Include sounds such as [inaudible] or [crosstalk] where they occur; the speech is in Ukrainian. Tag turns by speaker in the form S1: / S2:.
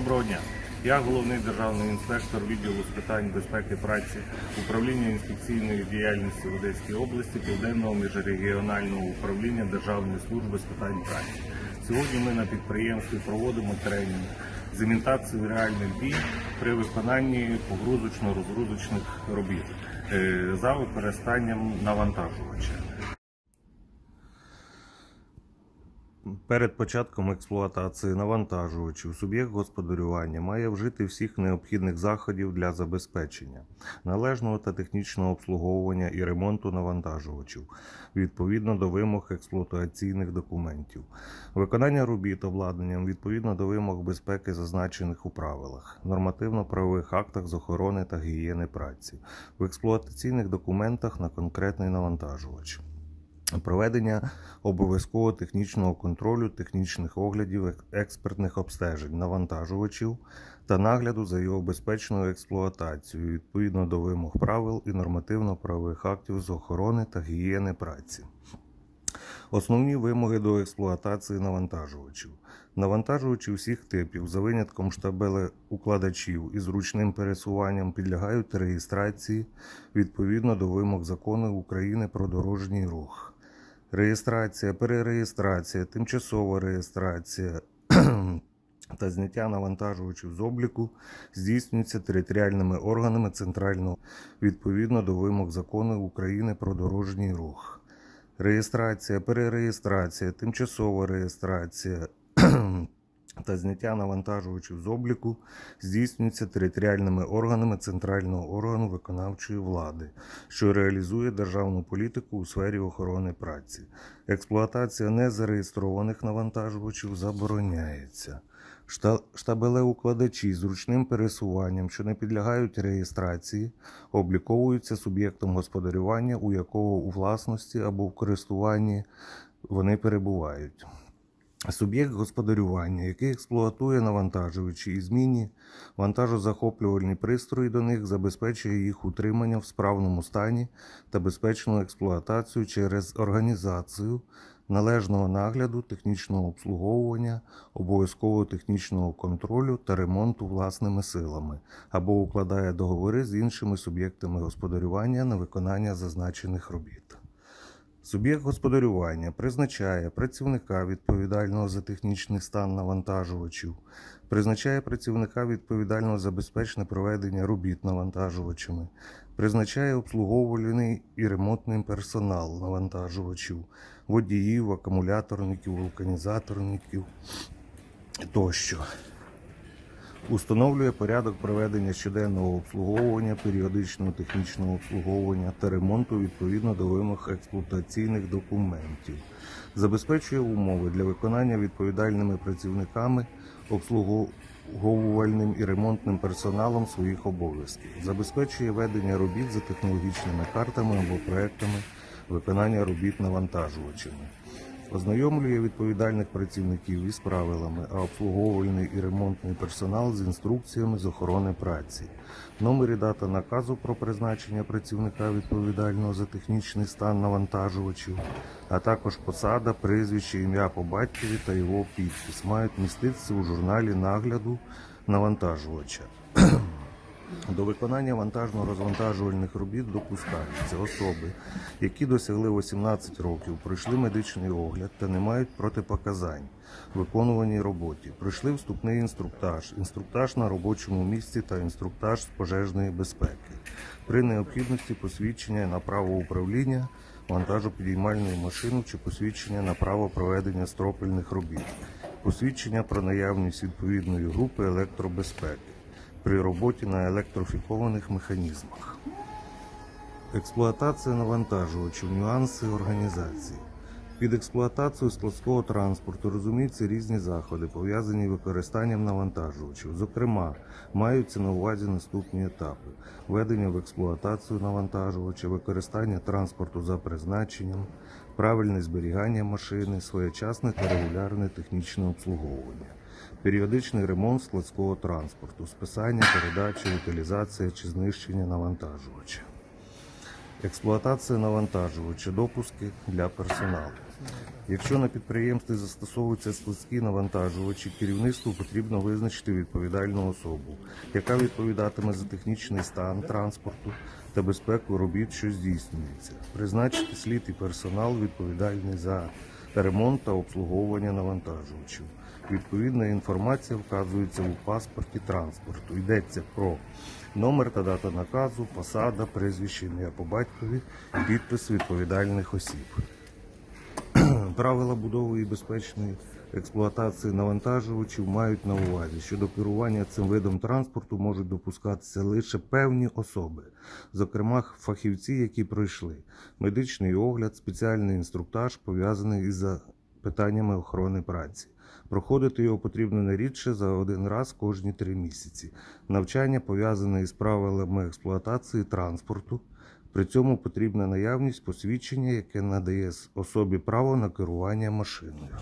S1: Доброго дня. Я головний державний інспектор відділу з питань безпеки праці управління інспекційної діяльності в Одеській області Південного міжрегіонального управління Державної служби з питань праці. Сьогодні ми на підприємстві проводимо тренінг з імітацією реальних дій при виконанні погрузочно-розгрузочних робіт е, за використанням навантажувача. Перед початком експлуатації навантажувачів суб'єкт господарювання має вжити всіх необхідних заходів для забезпечення належного та технічного обслуговування і ремонту навантажувачів відповідно до вимог експлуатаційних документів, виконання робіт обладнанням відповідно до вимог безпеки, зазначених у правилах, нормативно-правових актах з охорони та гігієни праці, в експлуатаційних документах на конкретний навантажувач. Проведення обов'язкового технічного контролю, технічних оглядів, експертних обстежень навантажувачів та нагляду за його безпечною експлуатацією відповідно до вимог правил і нормативно-правових актів з охорони та гігієни праці. Основні вимоги до експлуатації навантажувачів. Навантажувачі всіх типів, за винятком штабелеукладачів із ручним пересуванням, підлягають реєстрації відповідно до вимог закону України про дорожній рух. Реєстрація, перереєстрація, тимчасова реєстрація [clears throat] та зняття навантажувачів з обліку здійснюється територіальними органами центрального відповідно до вимог закону України про дорожній рух. Реєстрація, перереєстрація, тимчасова реєстрація та зняття навантажувачів з обліку здійснюється територіальними органами центрального органу виконавчої влади, що реалізує державну політику у сфері охорони праці. Експлуатація незареєстрованих навантажувачів забороняється. Шта- Штабелеукладачі з ручним пересуванням, що не підлягають реєстрації, обліковуються суб'єктом господарювання, у якого у власності або в користуванні вони перебувають. Суб'єкт господарювання, який експлуатує навантажувачі і змінні вантажозахоплювальні пристрої до них, забезпечує їх утримання в справному стані та безпечну експлуатацію через організацію належного нагляду, технічного обслуговування, обов'язкового технічного контролю та ремонту власними силами або укладає договори з іншими суб'єктами господарювання на виконання зазначених робіт. Суб'єкт господарювання призначає працівника відповідального за технічний стан навантажувачів, призначає працівника відповідального за безпечне проведення робіт навантажувачами, призначає обслуговувальний і ремонтний персонал навантажувачів, водіїв, акумуляторників, вулканізаторників тощо. Установлює порядок проведення щоденного обслуговування, періодичного технічного обслуговування та ремонту відповідно до вимог експлуатаційних документів. Забезпечує умови для виконання відповідальними працівниками обслуговувальним і ремонтним персоналом своїх обов'язків. Забезпечує ведення робіт за технологічними картами або проектами виконання робіт навантажувачами. Ознайомлює відповідальних працівників із правилами, а обслуговувальний і ремонтний персонал з інструкціями з охорони праці. Номер і дата наказу про призначення працівника відповідального за технічний стан навантажувачів, а також посада, прізвище, ім'я по батькові та його підпис мають міститися у журналі нагляду навантажувача. До виконання вантажно-розвантажувальних робіт допускаються особи, які досягли 18 років, пройшли медичний огляд та не мають протипоказань виконуваній роботі, пройшли вступний інструктаж, інструктаж на робочому місці та інструктаж з пожежної безпеки. При необхідності посвідчення на право управління вантажопідіймальною машину чи посвідчення на право проведення стропельних робіт, посвідчення про наявність відповідної групи електробезпеки при роботі на електрофікованих механізмах. Експлуатація навантажувачів, нюанси організації. Під експлуатацією складського транспорту розуміються різні заходи, пов'язані з використанням навантажувачів. Зокрема, маються на увазі наступні етапи: введення в експлуатацію навантажувача, використання транспорту за призначенням, правильне зберігання машини, своєчасне та регулярне технічне обслуговування. Періодичний ремонт складського транспорту, списання, передача, утилізація чи знищення навантажувача. Експлуатація навантажувача, допуски для персоналу. Якщо на підприємстві застосовуються складські навантажувачі, керівництву потрібно визначити відповідальну особу, яка відповідатиме за технічний стан транспорту та безпеку робіт, що здійснюється. Призначити слід і персонал відповідальний за ремонт та обслуговування навантажувачів. Відповідна інформація вказується у паспорті транспорту. Йдеться про номер та дата наказу, посада, прізвище, ім'я по батькові, підпис відповідальних осіб. [clears throat] Правила будови і безпечної експлуатації навантажувачів мають на увазі, що до керування цим видом транспорту можуть допускатися лише певні особи, зокрема фахівці, які пройшли медичний огляд, спеціальний інструктаж, пов'язаний із питаннями охорони праці. Проходити його потрібно не рідше за один раз кожні три місяці. Навчання пов'язане із правилами експлуатації транспорту. При цьому потрібна наявність посвідчення, яке надає особі право на керування машиною.